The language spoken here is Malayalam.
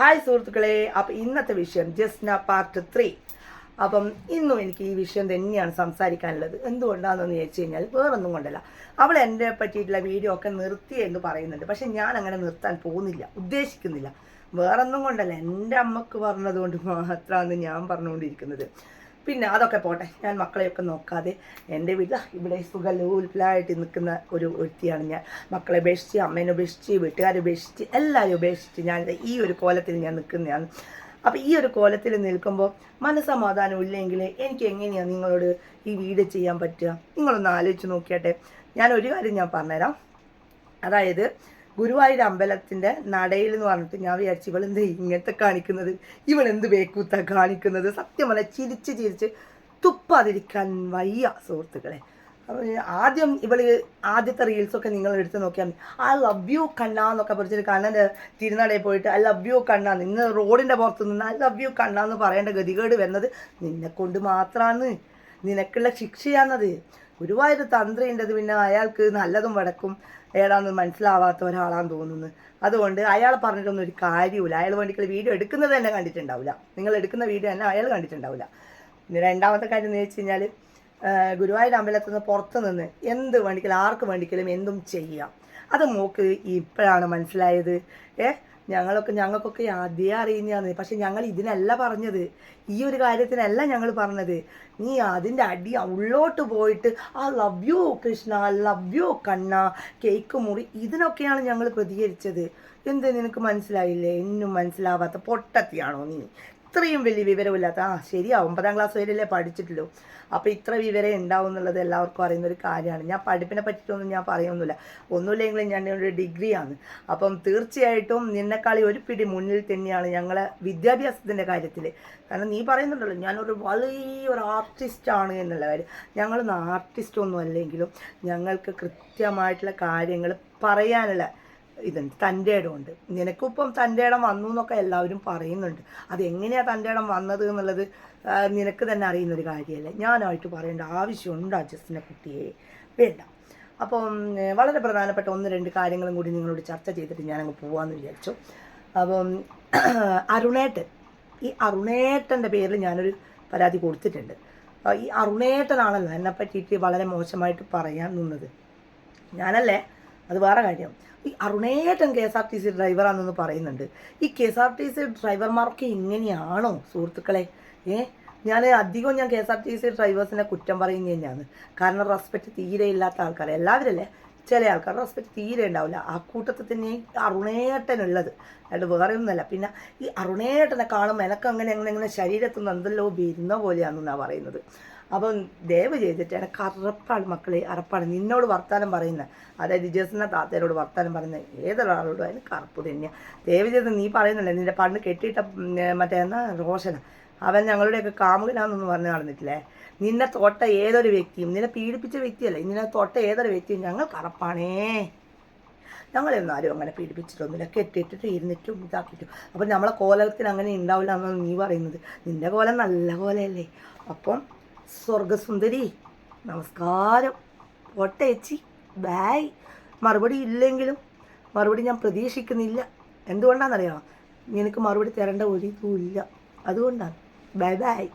ഹായ് സുഹൃത്തുക്കളെ അപ്പം ഇന്നത്തെ വിഷയം ജസ്ന പാർട്ട് ത്രീ അപ്പം ഇന്നും എനിക്ക് ഈ വിഷയം തന്നെയാണ് സംസാരിക്കാനുള്ളത്. എന്തുകൊണ്ടാണെന്ന് ചോദിച്ചു കഴിഞ്ഞാൽ വേറൊന്നും കൊണ്ടല്ല. അവൾ എന്റെ പറ്റിയിട്ടുള്ള വീഡിയോ ഒക്കെ നിർത്തി എന്ന് പറയുന്നുണ്ട്. പക്ഷെ ഞാൻ അങ്ങനെ നിർത്താൻ പോകുന്നില്ല ഉദ്ദേശിക്കുന്നില്ല. വേറൊന്നും കൊണ്ടല്ല എന്റെ അമ്മയ്ക്ക് പറഞ്ഞതുകൊണ്ട് മാത്രമാണ് ഞാൻ പറഞ്ഞുകൊണ്ടിരിക്കുന്നത്. പിന്നെ അതൊക്കെ പോട്ടെ. ഞാൻ മക്കളെയൊക്കെ നോക്കാതെ എന്റെ വീട്ടിൽ ഇവിടെ സുഖലോൽഫലായിട്ട് നിൽക്കുന്ന ഒരു വ്യക്തിയാണ് ഞാൻ. മക്കളെ ഉപേക്ഷിച്ച് അമ്മേനെ ഉപേക്ഷിച്ച് വീട്ടുകാരെ ഉപേക്ഷിച്ച് എല്ലാവരും ഉപേക്ഷിച്ച് ഞാൻ ഈ ഒരു കോലത്തിൽ ഞാൻ നിൽക്കുന്നതാണ്. അപ്പോൾ ഈ ഒരു കോലത്തിൽ നിൽക്കുമ്പോൾ മനസ്സമാധാനം ഇല്ലെങ്കിൽ എനിക്ക് എങ്ങനെയാണ് നിങ്ങളോട് ഈ വീട് ചെയ്യാൻ പറ്റുക? നിങ്ങളൊന്ന് ആലോചിച്ച് നോക്കിയാട്ടെ. ഞാൻ ഒരു കാര്യം ഞാൻ പറഞ്ഞുതരാം. അതായത് ഗുരുവായൂർ അമ്പലത്തിന്റെ നടയിൽ എന്ന് പറഞ്ഞിട്ട് ഞാൻ വിചാരിച്ചു ഇവളെന്ത് ഇങ്ങനത്തെ കാണിക്കുന്നത്? ഇവളെന്ത് ബേക്കൂത്ത കാണിക്കുന്നത്? സത്യം പറഞ്ഞാൽ ചിരിച്ച് ചിരിച്ച് തുപ്പാതിരിക്കാൻ വയ്യ സുഹൃത്തുക്കളെ. ആദ്യം ഇവൾ ആദ്യത്തെ റീൽസൊക്കെ നിങ്ങൾ എടുത്ത് നോക്കിയാൽ മതി. ഐ ലവ് യു കണ്ണ എന്നൊക്കെ പറഞ്ഞിട്ട് കണ്ണന്റെ തിരുനടയിൽ പോയിട്ട് ഐ ലവ് യു കണ്ണ നിങ്ങൾ റോഡിന്റെ പുറത്ത് നിന്ന് ഐ ലവ് യു കണ്ണ എന്ന് പറയേണ്ട ഗതികേട് വരുന്നത് നിന്നെ കൊണ്ട് മാത്രമാണ് നിനക്കുള്ള ശിക്ഷയാണത്. ഗുരുവായൂർ തന്ത്രിന്റെത് പിന്നെ അയാൾക്ക് നല്ലതും വടക്കും ഏതാണെന്ന് മനസ്സിലാവാത്ത ഒരാളാന്ന് തോന്നുന്നു. അതുകൊണ്ട് അയാൾ പറഞ്ഞിട്ടൊന്നും ഒരു കാര്യമില്ല അയാൾ വേണ്ടിക്കുള്ള വീഡിയോ എടുക്കുന്നത് തന്നെ കണ്ടിട്ടുണ്ടാവില്ല. നിങ്ങൾ എടുക്കുന്ന വീഡിയോ തന്നെ അയാൾ കണ്ടിട്ടുണ്ടാവില്ല. പിന്നെ രണ്ടാമത്തെ കാര്യം എന്ന് വെച്ച് കഴിഞ്ഞാൽ ഗുരുവായൂർ അമ്പലത്തിൽ നിന്ന് പുറത്ത് നിന്ന് എന്ത് വേണ്ടിക്കലും ആർക്ക് വേണ്ടിക്കലും എന്തും ചെയ്യാം. അത് മോക്ക് ഇപ്പോഴാണ് മനസ്സിലായത്. ഏ? ഞങ്ങളൊക്കെ ഞങ്ങൾക്കൊക്കെ ആദ്യമേ അറിയുന്നതാണ് പക്ഷെ ഞങ്ങൾ ഇതിനല്ല പറഞ്ഞത്. ഈ ഒരു കാര്യത്തിനല്ല ഞങ്ങൾ പറഞ്ഞത്. നീ അതിന്റെ അടി ഉള്ളോട്ട് പോയിട്ട് ആ love you Krishna love you Kanna cake മുറി ഇതിനൊക്കെയാണ് ഞങ്ങൾ പ്രതികരിച്ചത്. എന്ത് നിനക്ക് മനസ്സിലായില്ലേ? എന്നും മനസ്സിലാവാത്ത പൊട്ടത്തിയാണോ നീ? ഇത്രയും വലിയ വിവരമില്ലാത്ത ആ ശരിയാ ഒമ്പതാം ക്ലാസ് വരെയല്ലേ പഠിച്ചിട്ടുള്ളൂ. അപ്പോൾ ഇത്ര വിവരം ഉണ്ടാവും എന്നുള്ളത് എല്ലാവർക്കും അറിയുന്ന ഒരു കാര്യമാണ്. ഞാൻ പഠിപ്പിനെ പറ്റിയിട്ടൊന്നും ഞാൻ പറയുന്നില്ല ഒന്നുമില്ലെങ്കിലും ഞാൻ ഒരു ഡിഗ്രിയാണ്. അപ്പം തീർച്ചയായിട്ടും നിന്നെക്കാളി ഒരു പിടി മുന്നിൽ തന്നെയാണ് ഞങ്ങളെ വിദ്യാഭ്യാസത്തിന്റെ കാര്യത്തിൽ. കാരണം നീ പറയുന്നുണ്ടല്ലോ ഞാനൊരു വലിയൊരു ആർട്ടിസ്റ്റാണ് എന്നുള്ള കാര്യം. ഞങ്ങളൊന്നും ആർട്ടിസ്റ്റ് ഒന്നും അല്ലെങ്കിലും ഞങ്ങൾക്ക് കൃത്യമായിട്ടുള്ള കാര്യങ്ങൾ പറയാനുള്ള ഇതുണ്ട്. തന്റെ ഇടമുണ്ട്. നിനക്കിപ്പം തന്റെ ഇടം വന്നു എന്നൊക്കെ എല്ലാവരും പറയുന്നുണ്ട്. അതെങ്ങനെയാണ് തന്റെ ഇടം വന്നത് എന്നുള്ളത് നിനക്ക് തന്നെ അറിയുന്ന ഒരു കാര്യമല്ലേ. ഞാനായിട്ട് പറയേണ്ട ആവശ്യമുണ്ട് ആ ജസ്റ്റിനെ കുട്ടിയെ. വേണ്ട. അപ്പം വളരെ പ്രധാനപ്പെട്ട ഒന്ന് രണ്ട് കാര്യങ്ങളും കൂടി നിങ്ങളോട് ചർച്ച ചെയ്തിട്ട് ഞാനങ്ങ് പോവാമെന്ന് വിചാരിച്ചു. അപ്പം അരുണേട്ടൻ. ഈ അരുണേട്ടന്റെ പേരിൽ ഞാനൊരു പരാതി കൊടുത്തിട്ടുണ്ട്. ഈ അരുണേട്ടനാണല്ലോ എന്നെ പറ്റിയിട്ട് വളരെ മോശമായിട്ട് പറയാൻ നിന്നത്. ഞാനല്ലേ അത് വേറെ കാര്യം. ഈ അരുണേട്ടൻ K S R T C ഡ്രൈവറാണെന്ന് പറയുന്നുണ്ട്. ഈ K S R T C ഡ്രൈവർമാർക്ക് ഇങ്ങനെയാണോ സുഹൃത്തുക്കളെ? ഏ? ഞാൻ അധികം ഞാൻ K S R T C ഡ്രൈവേഴ്സിനെ കുറ്റം പറയുന്നത് തന്നെയാണ്. കാരണം റെസ്പെക്റ്റ് തീരെ ഇല്ലാത്ത ആൾക്കാർ എല്ലാവരല്ലേ? ചില ആൾക്കാർ റെസ്പെക്റ്റ് തീരെ ഉണ്ടാവില്ല. ആ കൂട്ടത്തിൽ തന്നെ അരുണേട്ടനുള്ളത്. അയാൾ വേറെ ഒന്നുമല്ല പിന്നെ ഈ അരുണേട്ടനെ കാണുമ്പോൾ എനക്ക് അങ്ങനെ അങ്ങനെ അങ്ങനെ ശരീരത്തിൽ നിന്ന് എന്തെല്ലോ വരുന്ന പോലെയാണെന്നാണ് പറയുന്നത്. അപ്പം ദയവ് ചെയ്തിട്ട് എനിക്ക് മക്കളെ അറപ്പാണ്. നിന്നോട് വർത്താനം പറയുന്നത് അതായത് ജസ്ന താത്തയോട് വർത്താനം പറയുന്നത് ഏതൊരാളോടും അതിന് കറുപ്പ് തന്നെയാണ് ദയവ് ചെയ്ത് നീ പറയുന്നില്ല നിന്റെ പണ്ട് കെട്ടിയിട്ട മറ്റേ എന്നാ റോഷന. അവൻ ഞങ്ങളുടെയൊക്കെ കാമുകനാണെന്ന് പറഞ്ഞു നടന്നിട്ടില്ലേ? നിന്നെ തൊട്ട ഏതൊരു വ്യക്തിയും നിന്നെ പീഡിപ്പിച്ച വ്യക്തിയല്ല നിന്നെ തൊട്ട ഏതൊരു വ്യക്തിയും ഞങ്ങൾ കറപ്പാണേ. ഞങ്ങളെയൊന്നും ആരും അങ്ങനെ പീഡിപ്പിച്ചിട്ടൊന്നുമില്ല. കെട്ടിയിട്ടിട്ട് ഇരുന്നിട്ടും ഇതാക്കിയിട്ടും. അപ്പം നമ്മളെ കോലത്തിന് അങ്ങനെ ഉണ്ടാവില്ല എന്നാണ് നീ പറയുന്നത്. നിന്റെ കോലം നല്ല കോലയല്ലേ. അപ്പം സ്വർഗസുന്ദരി നമസ്കാരം. പോട്ടെ ചേച്ചി ബായ്. മറുപടി ഇല്ലെങ്കിലും മറുപടി ഞാൻ പ്രതീക്ഷിക്കുന്നില്ല. എന്തുകൊണ്ടാണെന്നറിയാമോ? നിനക്ക് മറുപടി തരേണ്ട ഒരിതുമില്ല അതുകൊണ്ടാണ്. Bye bye.